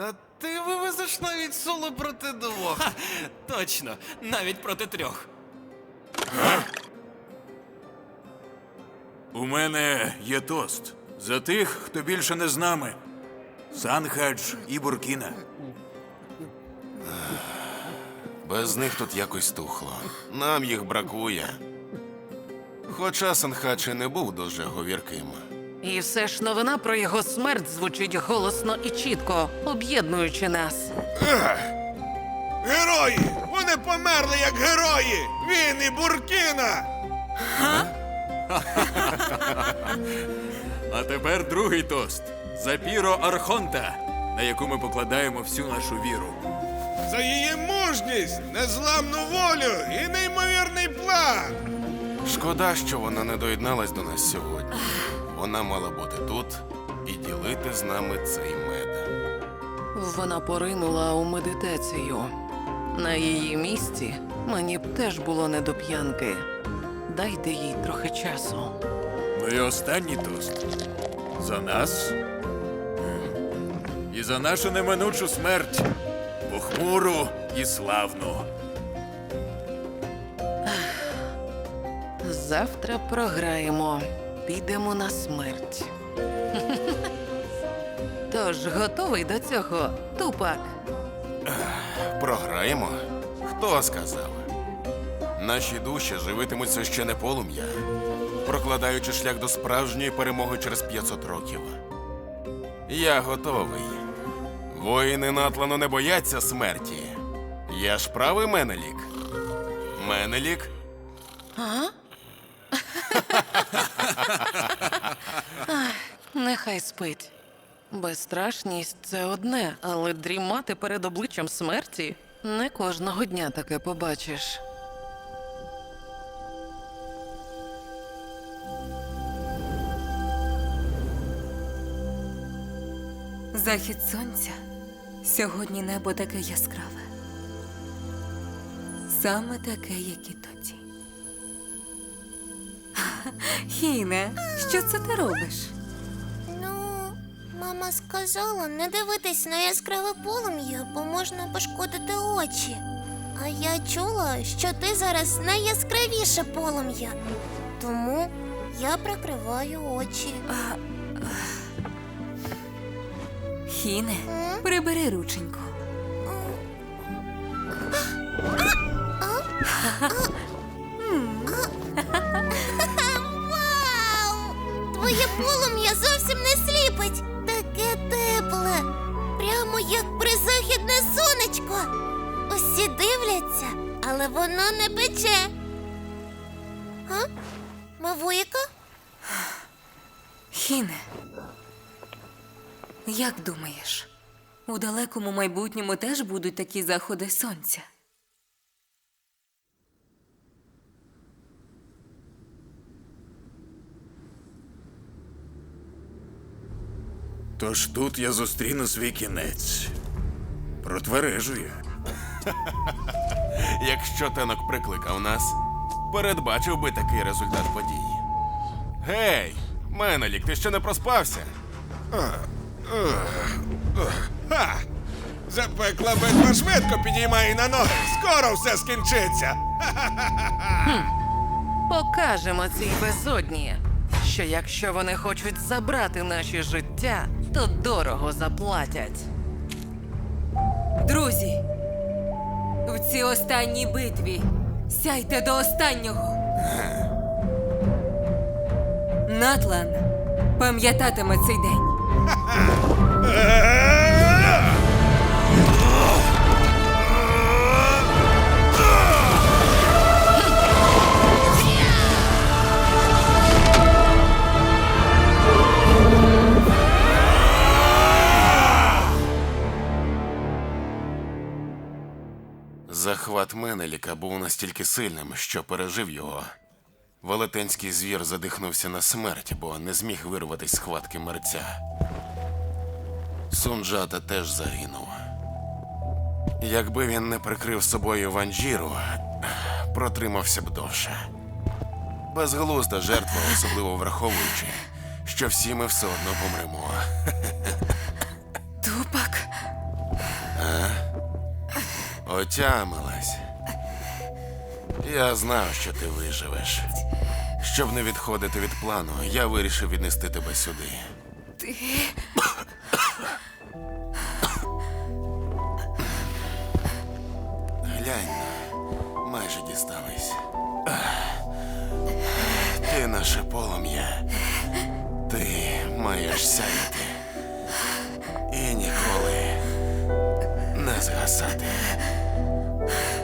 Та ти вивезеш навіть соло проти двох. Точно, навіть проти трьох. У мене є тост за тих, хто більше не з нами. Санхадж і Буркіна. Без них тут якось тухло. Нам їх бракує. Хоча Санхач і не був дуже говірким. І все ж новина про його смерть звучить голосно і чітко, об'єднуючи нас. Герої! Вони померли як герої! Він і Буркіна! А тепер другий тост за Піро Архонта, на яку ми покладаємо всю нашу віру. За її мужність, незламну волю і неймовірний план! Шкода, що вона не доєдналась до нас сьогодні. Вона мала бути тут і ділити з нами цей мед. Вона поринула у медитацію. На її місці мені б теж було не до п'янки. Дайте їй трохи часу. Ну і останній тост. За нас. І за нашу неминучу смерть. Похмуру і славну. Завтра програємо. Підемо на смерть. Тож готовий до цього, тупак. Програємо? Хто сказав? Наші душі живитимуться ще не полум'я, прокладаючи шлях до справжньої перемоги через 500 років. Я готовий. Воїни Натлану не бояться смерті. Я ж правий Менелік. Менелік? Нехай спить. Безстрашність це одне, але дрімати перед обличчям смерті не кожного дня таке побачиш. Захід сонця. Сьогодні небо таке яскраве. Саме таке, як і тоді. Хіне, що це ти робиш? Ну, мама сказала не дивитись на яскраве полум'я, бо можна пошкодити очі. А я чула, що ти зараз найяскравіше полум'я. Тому я прикриваю очі. Хіне, прибери рученьку. Вау! Полум'я зовсім не сліпить. Таке тепле. Прямо як призахідне сонечко. Усі дивляться, але воно не пече. А? Мавуїка? Хіне. Як думаєш, у далекому майбутньому теж будуть такі заходи сонця? Тож тут я зустріну свій кінець. Протвережую. Якщо Тенок прикликав нас, передбачив би такий результат подій. Гей, Менелік, ти ще не проспався? Ха! Запекла битва швидко підіймає на ноги. Скоро все скінчиться. Покажемо цій безодні, що якщо вони хочуть забрати наші життя, то дорого заплатять. Друзі, в цій останній битві сяйте до останнього. Натлан пам'ятатиме цей день. Менеліка був настільки сильним, що пережив його. Велетенський звір задихнувся на смерть, бо не зміг вирватися з схватки мерця. Сунджата теж загинув. Якби він не прикрив собою Ванжіру, протримався б довше. Безглузда жертва, особливо враховуючи, що всі ми все одно помремо. Отямилась. Я знав, що ти виживеш. Щоб не відходити від плану, я вирішив віднести тебе сюди. Ти. Глянь, майже дістались. Ти наше полум'я. Ти маєш сяяти. І ніколи не згасати. Yeah.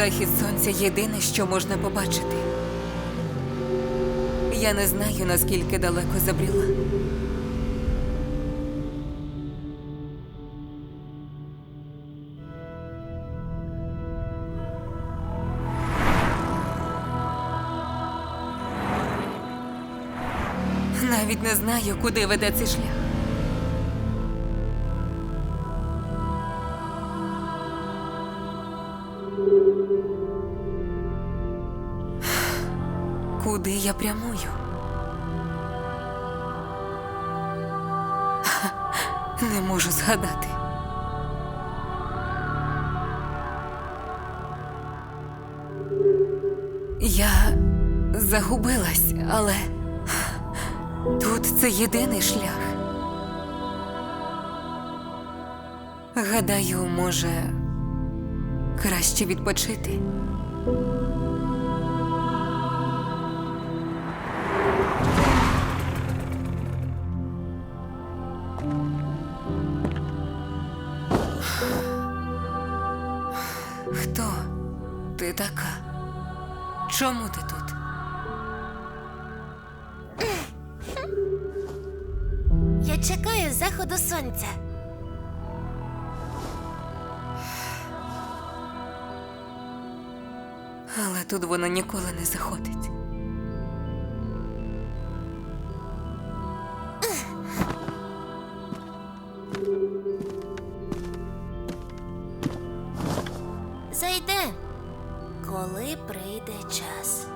Захід сонця єдине, що можна побачити. Я не знаю, наскільки далеко забріла. Навіть не знаю, куди веде цей шлях. Куди я прямую? Не можу згадати. Я загубилась, але тут це єдиний шлях. Гадаю, може, краще відпочити. Ти така? Чому ти тут? Я чекаю заходу сонця. Але тут воно ніколи не заходить. Коли прийде час.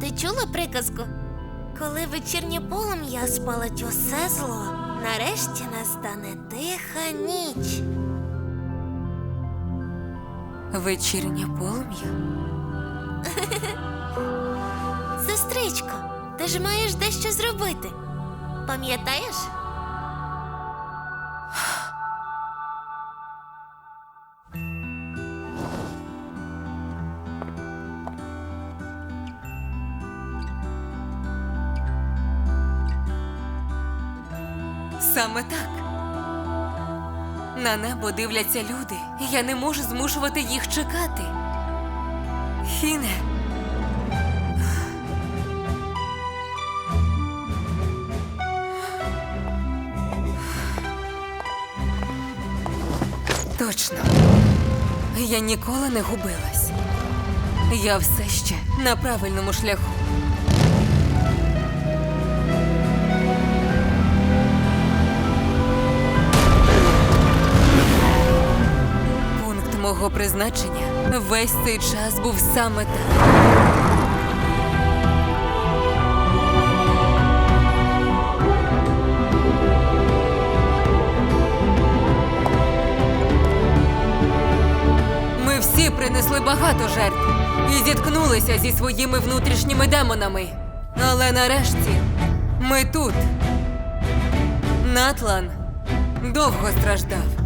Ти чула приказку? Коли вечірнє полум'я спалить усе зло, нарешті настане тиха ніч. Вечірнє полум'я. Сестричко, ти ж маєш дещо зробити. Пам'ятаєш? Саме так. На небо дивляться люди. і Я не можу змушувати їх чекати. Хіне. Точно. Я ніколи не губилась. Я все ще на правильному шляху. мого призначення весь цей час був саме так. Ми всі принесли багато жертв і зіткнулися зі своїми внутрішніми демонами. Але нарешті ми тут. Натлан довго страждав.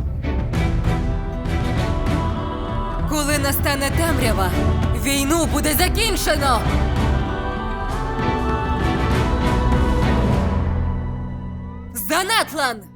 Коли настане темрява, війну буде закінчено. За Натлан!